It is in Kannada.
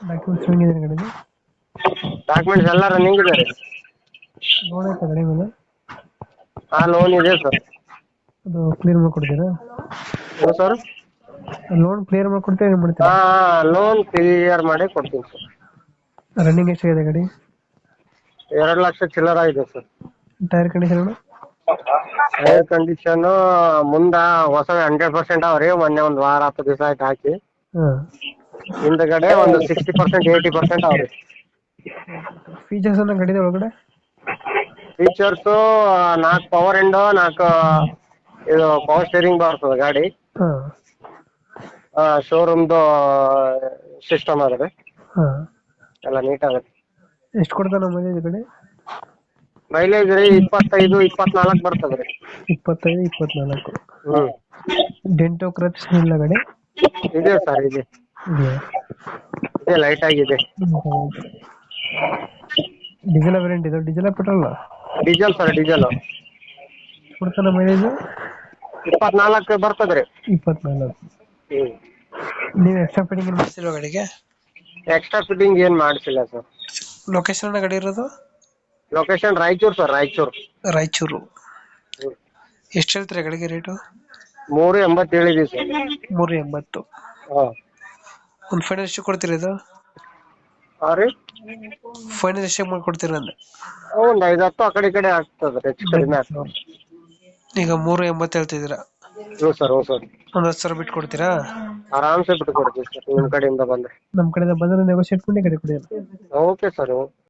ಡಾಕ್ಯುಮೆಂಟ್ಸ್ ಹೆಂಗಿದೆ ಗಾಡಿಗೆ ಡಾಕ್ಯುಮೆಂಟ್ಸ್ ಎಲ್ಲ ರನ್ನಿಂಗ್ ಇದೆ ರೀ. ಲೋನ್ ಐತೆ ಗಾಡಿ ಮೇಲೆ? ಆ ಲೋನ್ ಇದೆ ಸರ್. ಅದು ಕ್ಲಿಯರ್ ಮಾಡ್ಕೊಡ್ತೀರಾ? ಹ್ಞೂ ಸರ್. ಲೋನ್ ಕ್ಲಿಯರ್ ಮಾಡ್ಕೊಡ್ತೀರಾ ಏನು ಮಾಡ್ತೀರಾ? ಮಾಡ್ತೀರಾ ಲೋನ್ ಕ್ಲಿಯರ್ ಮಾಡಿ ಕೊಡ್ತೀನಿ ಸರ್. ರನ್ನಿಂಗ್ ಎಷ್ಟಾಗಿದೆ ಗಾಡಿ? ಎರಡು ಲಕ್ಷ ಚಿಲ್ಲರ ಇದೆ sir. Tyre condition air condition ಮುಂದ ಹೊಸ ಹಂಡ್ರೆಡ್ ಪರ್ಸೆಂಟ್ ಅವ್ರಿ ಮೊನ್ನೆ ಒಂದು ವಾರ ಹತ್ತು ದಿವಸ ಆಯ್ತು ಹಾಕಿ. ಹಾಂ. ಹಿಂದ್ಗಡೆ ಒಂದು ಸಿಕ್ಸ್ಟಿ ಪರ್ಸೆಂಟ್ ಏಯ್ಟಿ ಪರ್ಸೆಂಟ್ ಅವ್ರಿ. ಫೀಚರ್ಸ್ ಅನ್ನ ಗಡಿದೆ ಒಳಗಡೆ? ಫೀಚರ್ಸ್ ನಾಲ್ಕು ಪವರ್ ಎಂಡೋ ನಾಲ್ಕು ಇದು ಪವರ್ ಸ್ಟೇರಿಂಗ್ ಬರ್ತದೆ ಗಾಡಿ. ಶೋರೂಮ್ದು ಸಿಸ್ಟಮ್ ಆಗಿದೆ. ಎಲ್ಲ ನೀಟ್ ಆಗುತ್ತೆ. ಎಷ್ಟು ಕೊಡ್ತಾನೆ ಮೈಲೇಜ್ ಕಡೆ? ಮೈಲೇಜ್ ರೀ ಇಪ್ಪತ್ತೈದು ಇಪ್ಪತ್ನಾಲ್ಕು ಬರ್ತದೆ ರೀ. ಇಪ್ಪತ್ತೈದು ಇಪ್ಪತ್ನಾಲ್ಕು. ಡೆಂಟೋ ಕ್ರಚ್ ಇಲ್ಲ ಕಡೆ ಇದೆ ಸರ್ ಇದೆ. ಇದೆ ಲೈಟ್ ಆಗಿದೆ. ಡೀಸೆಲ್ ವೇರಿಯಂಟ್ ಇದು diesel petrol diesel sir diesel ಕೊಡ್ತಾನ ಮೈಲೇಜ್ ಇಪ್ಪತ್ನಾಲ್ಕು ಬರ್ತದೆ ರೀ. ಇಪ್ಪತ್ನಾಲ್ಕು. ನೀವು ಎಕ್ಸ್ಟ್ರಾ ಫಿಟ್ಟಿಂಗ್ ಏನು ಮಾಡಿಸಿಲ್ವ ಗಾಡಿಗೆ? ಎಕ್ಸ್ಟ್ರಾ ಫಿಟ್ಟಿಂಗ್ ಏನು ಮಾಡಿಸಿಲ್ಲ ಸರ್ ಲೊಕೇಶನ್ ಗಾಡಿ ಇರೋದು? Location Raichur sir Raichur. Raichur. ಎಷ್ಟು ಹೇಳ್ತೀರಾ ಗಾಡಿಗೆ ರೇಟು ಮೂರು ಎಂಬತ್ತು ಹೇಳಿದೀವಿ ಸರ್ ಮೂರು ಎಂಬತ್ತು. ಹಾಂ. ಒಂದು ಫೈನಲ್ ಎಷ್ಟು ಕೊಡ್ತೀರಾ ಇದು? ಹಾಂ ರೀ? ಫೈನಲ್ ಎಷ್ಟು ಮಾಡ್ಕೊಡ್ತೀರಾ ಅಂದೆ? ಒಂದು ಐದು ಹತ್ತು ಆ ಕಡೆ ಈ ಕಡೆ ಆಗ್ತದೆ ಹೆಚ್ಚು ಕಡಿಮೆ ಆಗ್ತದೆ. ಈಗ ಮೂರು ಎಂಬತ್ತು ಹೇಳ್ತಿದ್ದೀರಾ? ಹ್ಞೂ ಸರ್ ಹ್ಞೂ ಸರ್. ಒಂದು ಹತ್ತು ಸಾವಿರ ಬಿಟ್ಟು ಕೊಡ್ತೀರಾ? ಆರಾಮ್ಸೆ ಬಿಟ್ಟು ಕೊಡ್ತೀವಿ ಸರ್ ನಿಮ್ಮ ಕಡೆಯಿಂದ ಬಂದರೆ. ನಮ್ಮ ಕಡೆಯಿಂದ ಬಂದರೆ ನೆಗೋಷಿಯೇಟ್ ಮಾಡಿ ಗಾಡಿ ಕೊಡಿ ಓಕೆ ಸರ್